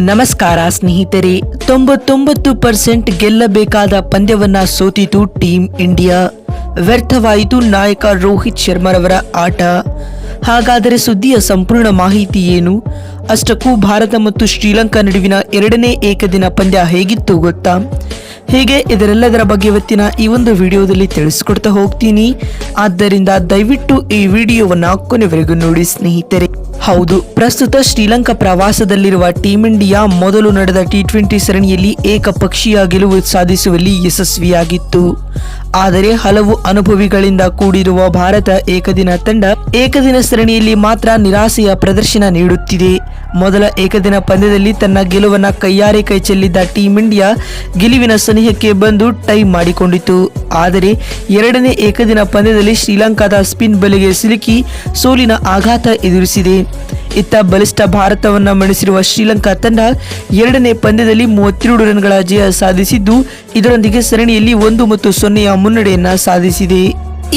ನಮಸ್ಕಾರ ಸ್ನೇಹಿತರೆ, ತೊಂಬತ್ತೊಂಬತ್ತು ಪರ್ಸೆಂಟ್ ಗೆಲ್ಲಬೇಕಾದ ಪಂದ್ಯವನ್ನ ಸೋತಿತು ಟೀಮ್ ಇಂಡಿಯಾ. ವ್ಯರ್ಥವಾಯಿತು ನಾಯಕ ರೋಹಿತ್ ಶರ್ಮರವರ ಆಟ. ಹಾಗಾದರೆ ಸುದ್ದಿಯ ಸಂಪೂರ್ಣ ಮಾಹಿತಿ ಏನು? ಅಷ್ಟಕ್ಕೂ ಭಾರತ ಮತ್ತು ಶ್ರೀಲಂಕಾ ನಡುವಿನ ಎರಡನೇ ಏಕದಿನ ಪಂದ್ಯ ಹೇಗಿತ್ತು ಗೊತ್ತಾ? ಹೀಗೆ ಇದರೆಲ್ಲದರ ಬಗ್ಗೆ ಇವತ್ತಿನ ಈ ಒಂದು ವಿಡಿಯೋದಲ್ಲಿ ತಿಳಿಸ್ಕೊಡ್ತಾ ಹೋಗ್ತೀನಿ. ಆದ್ದರಿಂದ ದಯವಿಟ್ಟು ಈ ವಿಡಿಯೋವನ್ನು ಕೊನೆವರೆಗೂ ನೋಡಿ ಸ್ನೇಹಿತರೆ. ಹೌದು, ಪ್ರಸ್ತುತ ಶ್ರೀಲಂಕಾ ಪ್ರವಾಸದಲ್ಲಿರುವ ಟೀಂ ಇಂಡಿಯಾ ಮೊದಲು ನಡೆದ ಟಿ ಟ್ವೆಂಟಿ ಸರಣಿಯಲ್ಲಿ ಏಕಪಕ್ಷೀಯ ಗೆಲುವು ಸಾಧಿಸುವಲ್ಲಿ ಯಶಸ್ವಿಯಾಗಿತ್ತು. ಆದರೆ ಹಲವು ಅನುಭವಿಗಳಿಂದ ಕೂಡಿರುವ ಭಾರತ ಏಕದಿನ ತಂಡ ಏಕದಿನ ಸರಣಿಯಲ್ಲಿ ಮಾತ್ರ ನಿರಾಸೆಯ ಪ್ರದರ್ಶನ ನೀಡುತ್ತಿದೆ. ಮೊದಲ ಏಕದಿನ ಪಂದ್ಯದಲ್ಲಿ ತನ್ನ ಗೆಲುವನ್ನ ಕೈಯಾರೆ ಕೈ ಚೆಲ್ಲಿದ್ದ ಟೀಂ ಇಂಡಿಯಾ ಗೆಲುವಿನ ಸನಿಹಕ್ಕೆ ಬಂದು ಟೈ ಮಾಡಿಕೊಂಡಿತು ಆದರೆ ಎರಡನೇ ಏಕದಿನ ಪಂದ್ಯದಲ್ಲಿ ಶ್ರೀಲಂಕಾದ ಸ್ಪಿನ್ ಬಲೆಗೆ ಸಿಲುಕಿ ಸೋಲಿನ ಆಘಾತ ಎದುರಿಸಿದೆ. ಇತ್ತ ಬಲಿಷ್ಠ ಭಾರತವನ್ನು ಮಣಿಸಿರುವ ಶ್ರೀಲಂಕಾ ತಂಡ ಎರಡನೇ ಪಂದ್ಯದಲ್ಲಿ ಮೂವತ್ತೆರಡು ರನ್ಗಳ ಜಯ ಸಾಧಿಸಿದ್ದು, ಇದರೊಂದಿಗೆ ಸರಣಿಯಲ್ಲಿ ಒಂದು ಮತ್ತು ಸೊನ್ನೆಯ ಮುನ್ನಡೆಯನ್ನು ಸಾಧಿಸಿದೆ.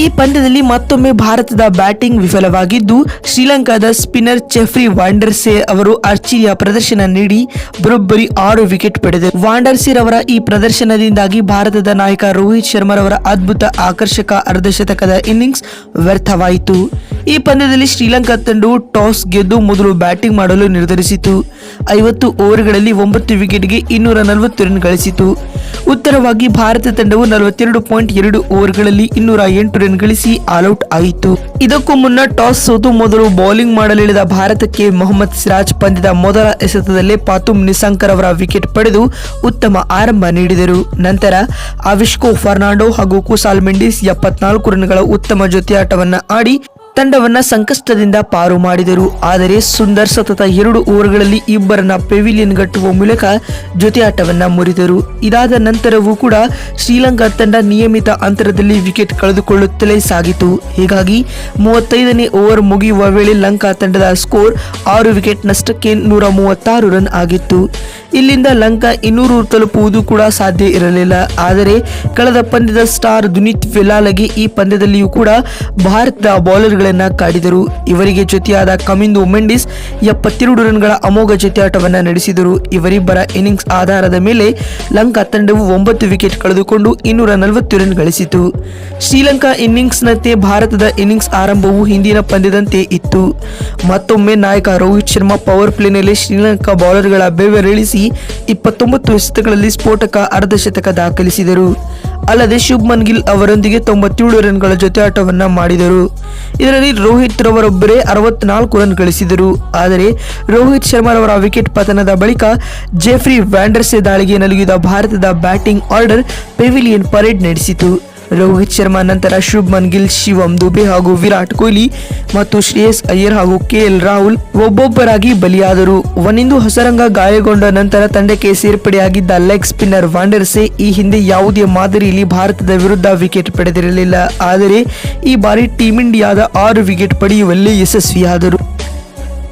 ಈ ಪಂದ್ಯದಲ್ಲಿ ಮತ್ತೊಮ್ಮೆ ಭಾರತದ ಬ್ಯಾಟಿಂಗ್ ವಿಫಲವಾಗಿದ್ದು, ಶ್ರೀಲಂಕಾದ ಸ್ಪಿನ್ನರ್ ಚೆಫ್ರಿ ವಾಂಡರ್ಸೆ ಅವರು ಅರ್ಚಿಯ ಪ್ರದರ್ಶನ ನೀಡಿ ಬರೋಬ್ಬರಿ ಆರು ವಿಕೆಟ್ ಪಡೆದರು. ವಾಂಡರ್ಸಿರ್ ಅವರ ಈ ಪ್ರದರ್ಶನದಿಂದಾಗಿ ಭಾರತದ ನಾಯಕ ರೋಹಿತ್ ಶರ್ಮರವರ ಅದ್ಭುತ ಆಕರ್ಷಕ ಅರ್ಧಶತಕದ ಇನ್ನಿಂಗ್ಸ್ ವ್ಯರ್ಥವಾಯಿತು. ಈ ಪಂದ್ಯದಲ್ಲಿ ಶ್ರೀಲಂಕಾ ತಂಡವು ಟಾಸ್ ಗೆದ್ದು ಮೊದಲು ಬ್ಯಾಟಿಂಗ್ ಮಾಡಲು ನಿರ್ಧರಿಸಿತು. ಐವತ್ತು ಓವರ್ಗಳಲ್ಲಿ ಒಂಬತ್ತು ವಿಕೆಟ್ಗೆ ಇನ್ನೂರ ನಲವತ್ತು ರನ್ ಗಳಿಸಿತು. ಉತ್ತರವಾಗಿ ಭಾರತ ತಂಡವು ನಲವತ್ತೆರಡು ಪಾಯಿಂಟ್ ಎರಡು ಓವರ್ಗಳಲ್ಲಿ ಇನ್ನೂರ ಎಂಟು ರನ್ ಗಳಿಸಿ ಆಲ್ಔಟ್ ಆಯಿತು. ಇದಕ್ಕೂ ಮುನ್ನ ಟಾಸ್ ಸೋತು ಮೊದಲು ಬೌಲಿಂಗ್ ಮಾಡಲಿಳಿದ ಭಾರತಕ್ಕೆ ಮೊಹಮ್ಮದ್ ಸಿರಾಜ್ ಪಂದ್ಯದ ಮೊದಲ ಎಸೆತದಲ್ಲೇ ಪಾತುಮ್ ನಿಸಾಂಕರ್ ಅವರ ವಿಕೆಟ್ ಪಡೆದು ಉತ್ತಮ ಆರಂಭ ನೀಡಿದರು. ನಂತರ ಅವಿಷ್ಕೋ ಫರ್ನಾಂಡೋ ಹಾಗೂ ಕುಸಾಲ್ ಮೆಂಡಿಸ್ ಎಪ್ಪತ್ನಾಲ್ಕು ರನ್ಗಳ ಉತ್ತಮ ಜೊತೆಯಾಟವನ್ನ ಆಡಿ ತಂಡವನ್ನ ಸಂಕಷ್ಟದಿಂದ ಪಾರು ಮಾಡಿದರು. ಆದರೆ ಸುಂದರ್ ಸತತ ಎರಡು ಓವರ್ಗಳಲ್ಲಿ ಇಬ್ಬರನ್ನ ಪೆವಿಲಿಯನ್ ಗಟ್ಟುವ ಮೂಲಕ ಜೊತೆ ಆಟವನ್ನ ಮುರಿದರು. ಇದಾದ ನಂತರವೂ ಕೂಡ ಶ್ರೀಲಂಕಾ ತಂಡ ನಿಯಮಿತ ಅಂತರದಲ್ಲಿ ವಿಕೆಟ್ ಕಳೆದುಕೊಳ್ಳುತ್ತಲೇ ಸಾಗಿತು. ಹೀಗಾಗಿ ಮೂವತ್ತೈದನೇ ಓವರ್ ಮುಗಿಯುವ ವೇಳೆ ಲಂಕಾ ತಂಡದ ಸ್ಕೋರ್ ಆರು ವಿಕೆಟ್ ನಷ್ಟಕ್ಕೆ ನೂರ ಮೂವತ್ತಾರು ರನ್ ಆಗಿತ್ತು. ಇಲ್ಲಿಂದ ಲಂಕಾ ಇನ್ನೂರು ತಲುಪುವುದು ಕೂಡ ಸಾಧ್ಯ ಇರಲಿಲ್ಲ. ಆದರೆ, ಕಳೆದ ಪಂದ್ಯದ ಸ್ಟಾರ್ ದುನಿತ್ ವೆಲಾಲಗೆ ಈ ಪಂದ್ಯದಲ್ಲಿಯೂ ಕೂಡ ಭಾರತದ ಬೌಲರ್ಗಳನ್ನ ಕಾಡಿದರು. ಇವರಿಗೆ ಜೊತೆಯಾದ ಕಮಿಂದು ಮೆಂಡಿಸ್ ಎಪ್ಪತ್ತೆರಡು ರನ್ಗಳ ಅಮೋಘ ಜೊತೆಯಾಟವನ್ನ ನಡೆಸಿದರು. ಇವರಿಬ್ಬರ ಇನ್ನಿಂಗ್ಸ್ ಆಧಾರದ ಮೇಲೆ ಲಂಕಾ ತಂಡವು ಒಂಬತ್ತು ವಿಕೆಟ್ ಕಳೆದುಕೊಂಡು ಇನ್ನೂರ ನಲವತ್ತು ರನ್ ಗಳಿಸಿತು. ಶ್ರೀಲಂಕಾ ಇನ್ನಿಂಗ್ಸ್ನಂತೆ ಭಾರತದ ಇನ್ನಿಂಗ್ಸ್ ಆರಂಭವು ಹಿಂದಿನ ಪಂದ್ಯದಂತೆ ಇತ್ತು. ಮತ್ತೊಮ್ಮೆ ನಾಯಕ ರೋಹಿತ್ ಶರ್ಮಾ ಪವರ್ ಪ್ಲೇನಲ್ಲಿ ಶ್ರೀಲಂಕಾ ಬೌಲರ್ಗಳ ಬೆವರಿಳಿಸಿ ಇಪ್ಪತ್ತೊಂಬತ್ತು ಎಸೆತಗಳಲ್ಲಿ ಸ್ಫೋಟಕ ಅರ್ಧಶತಕ ದಾಖಲಿಸಿದರು. ಅಲ್ಲದೆ ಶುಭ್ಮನ್ ಗಿಲ್ ಅವರೊಂದಿಗೆ ತೊಂಬತ್ತೇಳು ರನ್ಗಳ ಜೊತೆಯಾಟವನ್ನ ಮಾಡಿದರು. ಇದರಲ್ಲಿ ರೋಹಿತ್ ರವರೊಬ್ಬರೇ ಅರವತ್ನಾಲ್ಕು ರನ್ ಗಳಿಸಿದರು. ಆದರೆ ರೋಹಿತ್ ಶರ್ಮಾರವರ ವಿಕೆಟ್ ಪತನದ ಬಳಿಕ ಜೆಫ್ರಿ ವ್ಯಾಂಡರ್ಸೆ ದಾಳಿಗೆ ನಲುಗಿದ ಭಾರತದ ಬ್ಯಾಟಿಂಗ್ ಆರ್ಡರ್ ಪೆವಿಲಿಯನ್ ಪರೇಡ್ ನಡೆಸಿತು. ರೋಹಿತ್ ಶರ್ಮಾ, ನಂತರ ಶುಭ್ಮನ್ ಗಿಲ್, ಶಿವಂ ದುಬೆ ಹಾಗೂ ವಿರಾಟ್ ಕೊಹ್ಲಿ ಮತ್ತು ಶ್ರೇಯಸ್ ಅಯ್ಯರ್ ಹಾಗೂ ಕೆಎಲ್ ರಾಹುಲ್ ಒಬ್ಬೊಬ್ಬರಾಗಿ ಬಲಿಯಾದರು. ವನಿಂದು ಹೊಸರಂಗ ಗಾಯಗೊಂಡ ನಂತರ ತಂಡಕ್ಕೆ ಸೇರ್ಪಡೆಯಾಗಿದ್ದ ಲೆಗ್ ಸ್ಪಿನ್ನರ್ ವಾಂಡರ್ಸೆ ಈ ಹಿಂದೆ ಯಾವುದೇ ಮಾದರಿಯಲ್ಲಿ ಭಾರತದ ವಿರುದ್ಧ ವಿಕೆಟ್ ಪಡೆದಿರಲಿಲ್ಲ. ಆದರೆ ಈ ಬಾರಿ ಟೀಂ ಇಂಡಿಯಾದ ಆರು ವಿಕೆಟ್ ಪಡೆಯುವಲ್ಲಿ ಯಶಸ್ವಿಯಾದರು.